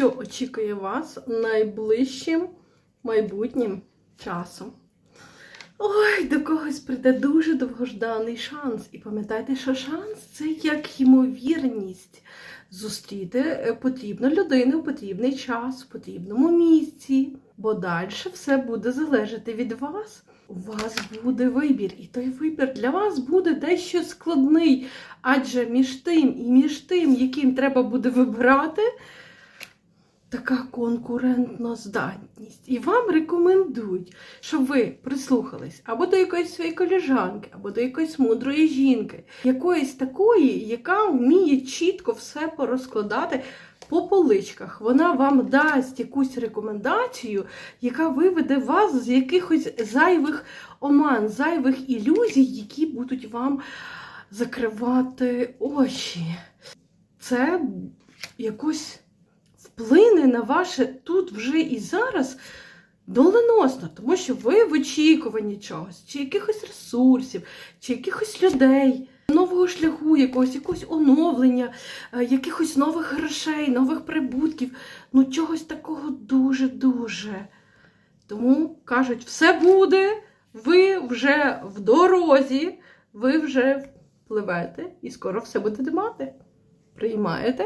що очікує вас найближчим майбутнім часом. Ой, до когось прийде дуже довгожданий шанс. І пам'ятайте, що шанс це як ймовірність зустріти е, потрібну людину в потрібний час, в потрібному місці. Бо далі все буде залежати від вас. У вас буде вибір, і той вибір для вас буде дещо складний. Адже між тим і між тим, яким треба буде вибирати, така конкурентна здатність. І вам рекомендують, щоб ви прислухались або до якоїсь своєї коліжанки, або до якоїсь мудрої жінки, якоїсь такої, яка вміє чітко все порозкладати по поличках. Вона вам дасть якусь рекомендацію, яка виведе вас з якихось зайвих оман, зайвих ілюзій, які будуть вам закривати очі. Це якось вплине на ваше тут вже і зараз доленосно, тому що ви в очікуванні чогось, чи якихось ресурсів, чи якихось людей, нового шляху, якогось, якогось оновлення, е, якихось нових грошей, нових прибутків, ну чогось такого дуже-дуже. Тому кажуть, все буде, ви вже в дорозі, ви вже пливете і скоро все будете мати. Приймаєте?